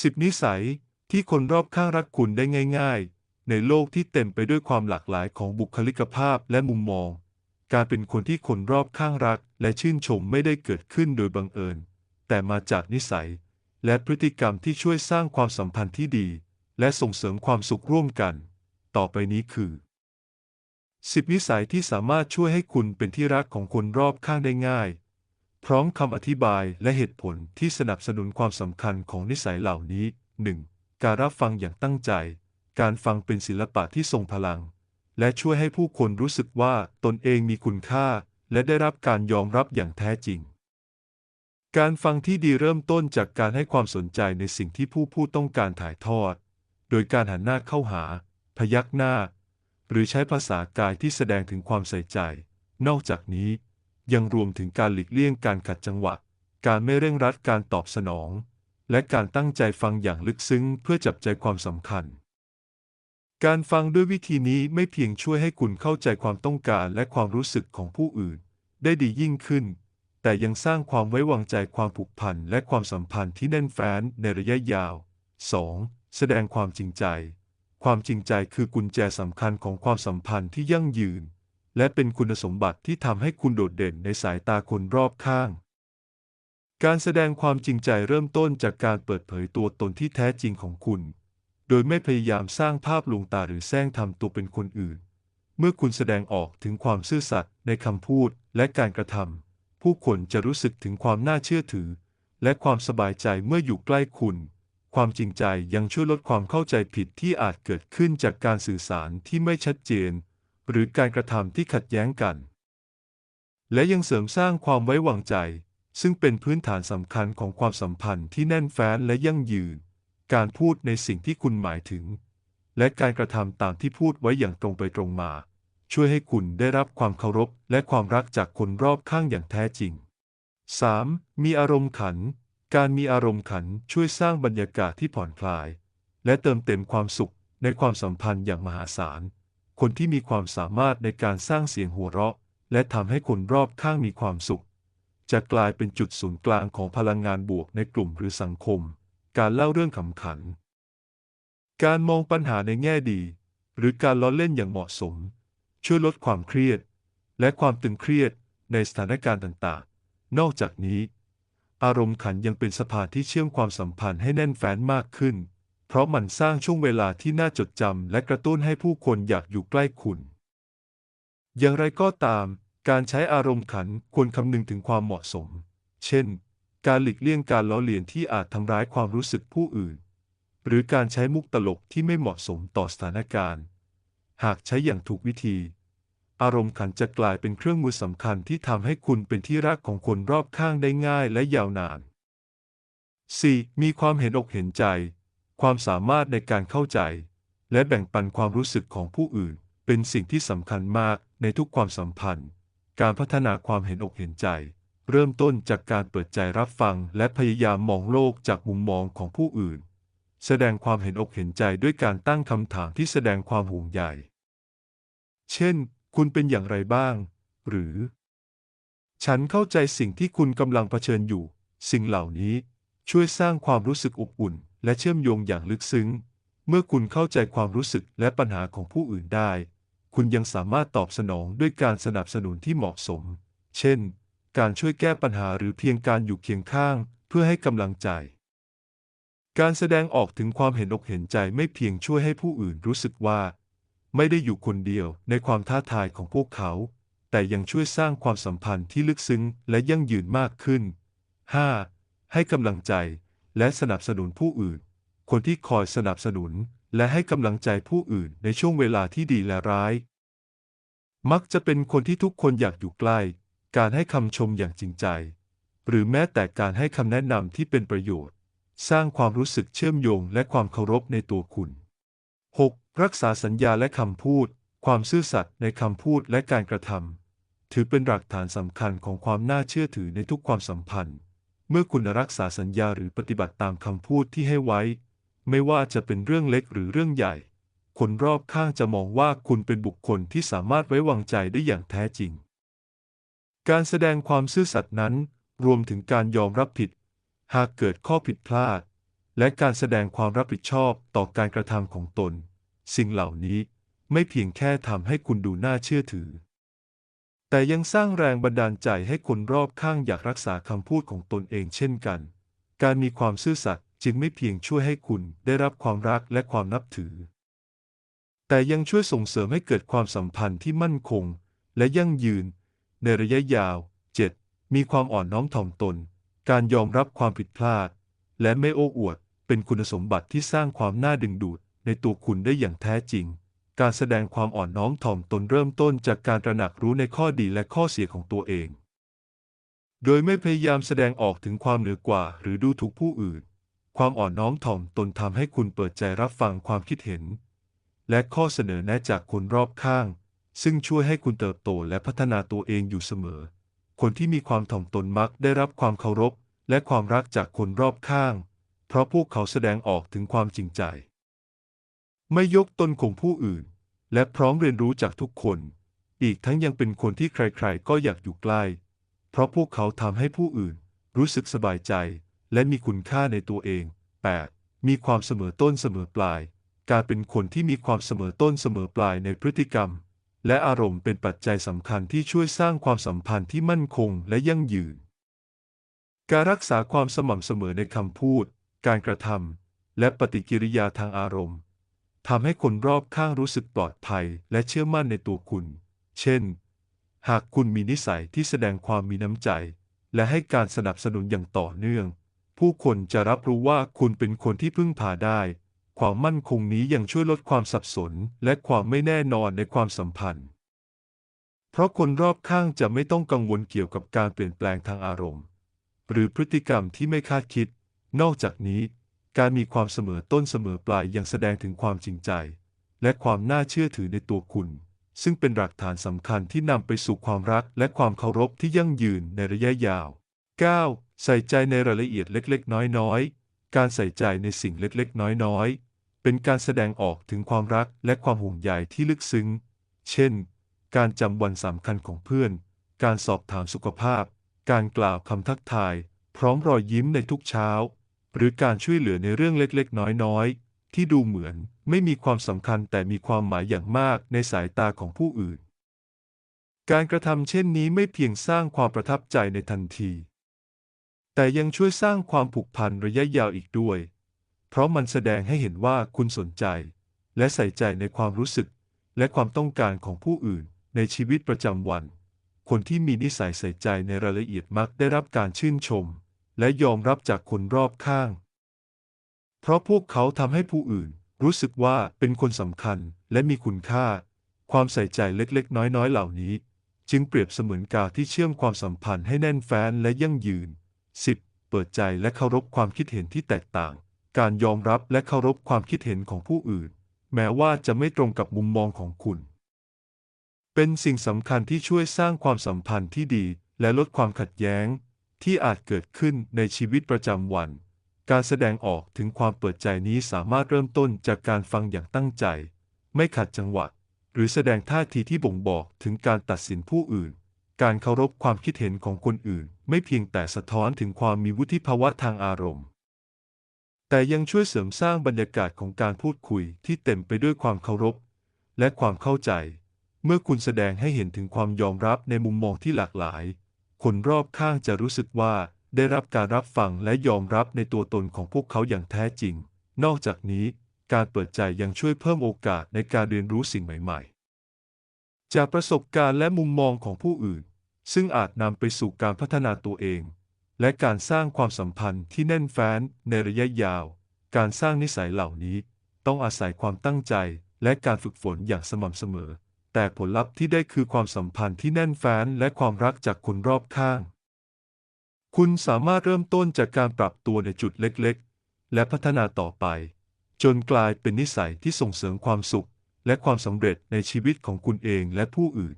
สิบนิสัยที่คนรอบข้างรักคุณได้ง่าย ๆ ในโลกที่เต็มไปด้วยความหลากหลายของบุคลิกภาพและมุมมอง การเป็นคนที่คนรอบข้างรัก และชื่นชมไม่ได้เกิดขึ้นโดยบังเอิญ แต่มาจากนิสัย และพฤติกรรมที่ช่วยสร้างความสัมพันธ์ที่ดี และส่งเสริมความสุขร่วมกัน ต่อไปนี้คือ 10 นิสัยที่สามารถช่วยให้คุณเป็นที่รักของคนรอบข้างได้ง่าย พร้อมคำอธิบายและเหตุผลที่สนับสนุนความสำคัญของนิสัยเหล่านี้ 1. การรับฟังอย่างตั้งใจ การฟังเป็นศิลปะที่ทรงพลัง และช่วยให้ผู้คนรู้สึกว่าตนเองมีคุณค่า และได้รับการยอมรับอย่างแท้จริง การฟังที่ดีเริ่มต้นจากการให้ความสนใจในสิ่งที่ผู้พูดต้องการถ่ายทอด โดยการหันหน้าเข้าหา พยักหน้า หรือใช้ภาษากายที่แสดงถึงความใส่ใจ นอกจากนี้ ยังรวมถึงการหลีกเลี่ยงการขัดจังหวะ การไม่เร่งรัดการตอบสนอง และการตั้งใจฟังอย่างลึกซึ้งเพื่อจับใจความสำคัญ การฟังด้วยวิธีนี้ไม่เพียงช่วยให้คุณเข้าใจความต้องการและความรู้สึกของผู้อื่น ได้ดียิ่งขึ้น แต่ยังสร้างความไว้วางใจความผูกพันและความสัมพันธ์ที่แน่นแฟ้นในระยะยาว 2. แสดงความจริงใจ ความจริงใจคือกุญแจสำคัญของความสัมพันธ์ที่ยั่งยืน และเป็นคุณสมบัติที่ทำให้คุณโดดเด่นในสายตาคนรอบข้าง การแสดงความจริงใจเริ่มต้นจากการเปิดเผยตัวตนที่แท้จริงของคุณ โดยไม่พยายามสร้างภาพลวงตาหรือแสร้งทำตัวเป็นคนอื่น เมื่อคุณแสดงออกถึงความซื่อสัตย์ในคำพูดและการกระทำผู้คนจะรู้สึกถึงความน่าเชื่อถือ และความสบายใจเมื่ออยู่ใกล้คุณความจริงใจยังช่วยลดความเข้าใจผิดที่อาจเกิดขึ้นจากการสื่อสารที่ไม่ชัดเจน หรือการกระทำที่ขัดแย้งกัน และยังเสริมสร้างความไว้วางใจ ซึ่งเป็นพื้นฐานสำคัญของความสัมพันธ์ที่แน่นแฟ้นและยั่งยืน การพูดในสิ่งที่คุณหมายถึง และการกระทำตามที่พูดไว้อย่างตรงไปตรงมา ช่วยให้คุณได้รับความเคารพและความรักจากคนรอบข้างอย่างแท้จริง 3. มีอารมณ์ขัน การมีอารมณ์ขันช่วยสร้างบรรยากาศที่ผ่อนคลาย และเติมเต็มความสุขในความสัมพันธ์อย่างมหาศาล คนที่มีความสามารถในการสร้างเสียงหัวเราะ และทำให้คนรอบข้างมีความสุข จะกลายเป็นจุดศูนย์กลางของพลังงานบวกในกลุ่มหรือสังคม การเล่าเรื่องขำขัน การมองปัญหาในแง่ดี หรือการล้อเล่นอย่างเหมาะสม ช่วยลดความเครียด และความตึงเครียดในสถานการณ์ต่างๆ นอกจากนี้ อารมณ์ขันยังเป็นสะพานที่เชื่อมความสัมพันธ์ให้แน่นแฟ้นมากขึ้น เพราะมันสร้างช่วงเวลาที่น่าจดจำและกระตุ้นให้ผู้คนอยากอยู่ใกล้คุณ อย่างไรก็ตาม การใช้อารมณ์ขันควรคำนึงถึงความเหมาะสม เช่น การหลีกเลี่ยงการล้อเลียนที่อาจทำร้ายความรู้สึกผู้อื่น หรือการใช้มุกตลกที่ไม่เหมาะสมต่อสถานการณ์ หากใช้อย่างถูกวิธี อารมณ์ขันจะกลายเป็นเครื่องมือสำคัญที่ทำให้คุณเป็นที่รักของคนรอบข้างได้ง่ายและยาวนาน 4. มีความเห็นอกเห็นใจ ความสามารถในการเข้าใจ และแบ่งปันความรู้สึกของผู้อื่น เป็นสิ่งที่สำคัญมากในทุกความสัมพันธ์ การพัฒนาความเห็นอกเห็นใจ เริ่มต้นจากการเปิดใจรับฟัง และพยายามมองโลกจากมุมมองของผู้อื่น แสดงความเห็นอกเห็นใจด้วยการตั้งคำถามที่แสดงความห่วงใย เช่น คุณเป็นอย่างไรบ้าง หรือ ฉันเข้าใจสิ่งที่คุณกำลังเผชิญอยู่ สิ่งเหล่านี้ช่วยสร้างความรู้สึกอบอุ่น และเชื่อมโยงอย่างลึกซึ้ง เมื่อคุณเข้าใจความรู้สึกและปัญหาของผู้อื่นได้ คุณยังสามารถตอบสนองด้วยการสนับสนุนที่เหมาะสม เช่น การช่วยแก้ปัญหาหรือเพียงการอยู่เคียงข้าง เพื่อให้กำลังใจ การแสดงออกถึงความเห็นอกเห็นใจไม่เพียงช่วยให้ผู้อื่นรู้สึกว่า ไม่ได้อยู่คนเดียวในความท้าทายของพวกเขา แต่ยังช่วยสร้างความสัมพันธ์ที่ลึกซึ้งและยั่งยืนมากขึ้น 5. ให้กำลังใจ และสนับสนุนผู้อื่น คนที่คอยสนับสนุนและให้กำลังใจผู้อื่นในช่วงเวลาที่ดีและร้าย มักจะเป็นคนที่ทุกคนอยากอยู่ใกล้ การให้คำชมอย่างจริงใจ หรือแม้แต่การให้คำแนะนำที่เป็นประโยชน์ สร้างความรู้สึกเชื่อมโยงและความเคารพในตัวคุณ 6. รักษาสัญญาและคำพูด ความซื่อสัตย์ในคำพูดและการกระทำถือเป็นหลักฐานสำคัญของความน่าเชื่อถือในทุกความสัมพันธ์ เมื่อคุณรักษาสัญญาหรือปฏิบัติตามคำพูดที่ให้ไว้ ไม่ว่าจะเป็นเรื่องเล็กหรือเรื่องใหญ่ คนรอบข้างจะมองว่าคุณเป็นบุคคลที่สามารถไว้วางใจได้อย่างแท้จริง การแสดงความซื่อสัตย์นั้น รวมถึงการยอมรับผิด หากเกิดข้อผิดพลาด และการแสดงความรับผิดชอบต่อการกระทำของตน สิ่งเหล่านี้ไม่เพียงแค่ทำให้คุณดูน่าเชื่อถือ แต่ยังสร้างแรงบันดาลใจให้คนรอบข้างอยากรักษาคำพูดของตนเองเช่นกัน การมีความซื่อสัตย์จึงไม่เพียงช่วยให้คุณได้รับความรักและความนับถือ แต่ยังช่วยส่งเสริมให้เกิดความสัมพันธ์ที่มั่นคง และยั่งยืน ในระยะยาว 7. มีความอ่อนน้อมถ่อมตน การยอมรับความผิดพลาด และไม่โอ้อวด เป็นคุณสมบัติที่สร้างความน่าดึงดูดในตัวคุณได้อย่างแท้จริง การแสดงความอ่อนน้อมถ่อมตนเริ่มต้นจากการตระหนักรู้ในข้อดีและข้อเสียของตัวเอง โดยไม่พยายามแสดงออกถึงความเหนือกว่า หรือดูถูกผู้อื่น ความอ่อนน้อมถ่อมตนทำให้คุณเปิดใจรับฟังความคิดเห็น และข้อเสนอแนะจากคนรอบข้าง ซึ่งช่วยให้คุณเติบโตและพัฒนาตัวเองอยู่เสมอ คนที่มีความถ่อมตนมักได้รับความเคารพ และความรักจากคนรอบข้าง เพราะพวกเขาแสดงออกถึงความจริงใจ ไม่ยกตนข่มผู้อื่น และพร้อมเรียนรู้จากทุกคน อีกทั้งยังเป็นคนที่ใครๆ ก็อยากอยู่ใกล้ เพราะพวกเขาทำให้ผู้อื่น รู้สึกสบายใจ และมีคุณค่าในตัวเอง 8. มีความเสมอต้นเสมอปลาย การเป็นคนที่มีความเสมอต้นเสมอปลายในพฤติกรรม และอารมณ์เป็นปัจจัยสำคัญที่ช่วยสร้างความสัมพันธ์ที่มั่นคงและยั่งยืน การรักษาความสม่ำเสมอในคำพูด การกระทำและปฏิกิริยาทางอารมณ์ ทำให้คนรอบข้างรู้สึกปลอดภัยและเชื่อมั่นในตัวคุณ เช่น หากคุณมีนิสัยที่แสดงความมีน้ำใจ และให้การสนับสนุนอย่างต่อเนื่อง ผู้คนจะรับรู้ว่าคุณเป็นคนที่พึ่งพาได้ ความมั่นคงนี้ยังช่วยลดความสับสน และความไม่แน่นอนในความสัมพันธ์ เพราะคนรอบข้างจะไม่ต้องกังวลเกี่ยวกับการเปลี่ยนแปลงทางอารมณ์ หรือพฤติกรรมที่ไม่คาดคิด นอกจากนี้ การมีความเสมอต้นเสมอปลายยังแสดงถึงความจริงใจ และความน่าเชื่อถือในตัวคุณ ซึ่งเป็นหลักฐานสำคัญที่นำไปสู่ความรักและความเคารพที่ยั่งยืนในระยะยาว 9. ใส่ใจในรายละเอียดเล็กๆ น้อยๆ การใส่ใจในสิ่งเล็กๆ น้อยๆ เป็นการแสดงออกถึงความรักและความห่วงใยที่ลึกซึ้ง เช่น การจำวันสำคัญของเพื่อน การสอบถามสุขภาพ การกล่าวคำทักทาย พร้อมรอยยิ้มในทุกเช้า หรือการช่วยเหลือในเรื่องเล็กๆ น้อยๆ ที่ดูเหมือนไม่มีความสำคัญแต่มีความหมายอย่างมากในสายตาของผู้อื่น การกระทำเช่นนี้ไม่เพียงสร้างความประทับใจในทันที แต่ยังช่วยสร้างความผูกพันระยะยาวอีกด้วย เพราะมันแสดงให้เห็นว่าคุณสนใจ และใส่ใจในความรู้สึก และความต้องการของผู้อื่นในชีวิตประจำวัน คนที่มีนิสัยใส่ใจในรายละเอียดมักได้รับการชื่นชม และยอมรับจากคนรอบข้าง เพราะพวกเขาทำให้ผู้อื่น รู้สึกว่าเป็นคนสำคัญและมีคุณค่า ความใส่ใจเล็กๆ น้อยๆ เหล่านี้ จึงเปรียบเสมือนกาวที่เชื่อมความสัมพันธ์ให้แน่นแฟ้นและยั่งยืน 10. เปิดใจและเคารพความคิดเห็นที่แตกต่าง การยอมรับและเคารพความคิดเห็นของผู้อื่น แม้ว่าจะไม่ตรงกับมุมมองของคุณ เป็นสิ่งสำคัญที่ช่วยสร้างความสัมพันธ์ที่ดีและลดความขัดแย้ง ที่อาจเกิดขึ้นในชีวิตประจำวัน การแสดงออกถึงความเปิดใจนี้สามารถเริ่มต้นจากการฟังอย่างตั้งใจ ไม่ขัดจังหวะ หรือแสดงท่าทีที่บ่งบอกถึงการตัดสินผู้อื่น การเคารพความคิดเห็นของคนอื่น ไม่เพียงแต่สะท้อนถึงความมีวุฒิภาวะทางอารมณ์ แต่ยังช่วยเสริมสร้างบรรยากาศของการพูดคุยที่เต็มไปด้วยความเคารพ และความเข้าใจ เมื่อคุณแสดงให้เห็นถึงความยอมรับในมุมมองที่หลากหลาย คนรอบข้างจะรู้สึกว่าได้รับการรับฟังและยอมรับในตัวตนของพวกเขาอย่างแท้จริง นอกจากนี้ การเปิดใจยังช่วยเพิ่มโอกาสในการเรียนรู้สิ่งใหม่ ๆ จากประสบการณ์และมุมมองของผู้อื่น ซึ่งอาจนำไปสู่การพัฒนาตัวเอง และการสร้างความสัมพันธ์ที่แน่นแฟ้นในระยะยาว การสร้างนิสัยเหล่านี้ ต้องอาศัยความตั้งใจและการฝึกฝนอย่างสม่ำเสมอ แต่ผลลัพธ์ที่ได้คือความสัมพันธ์ที่แน่นแฟ้นและความรักจากคนรอบข้าง คุณสามารถเริ่มต้นจากการปรับตัวในจุดเล็กๆ และพัฒนาต่อไป จนกลายเป็นนิสัยที่ส่งเสริมความสุข และความสำเร็จในชีวิตของคุณเองและผู้อื่น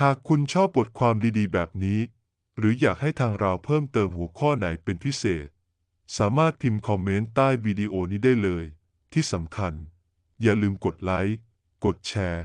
หากคุณชอบบทความดีๆ แบบนี้ หรืออยากให้ทางเราเพิ่มเติมหัวข้อไหนเป็นพิเศษ สามารถพิมพ์คอมเมนต์ใต้วิดีโอนี้ได้เลย ที่สำคัญ อย่าลืมกดไลค์กดแชร์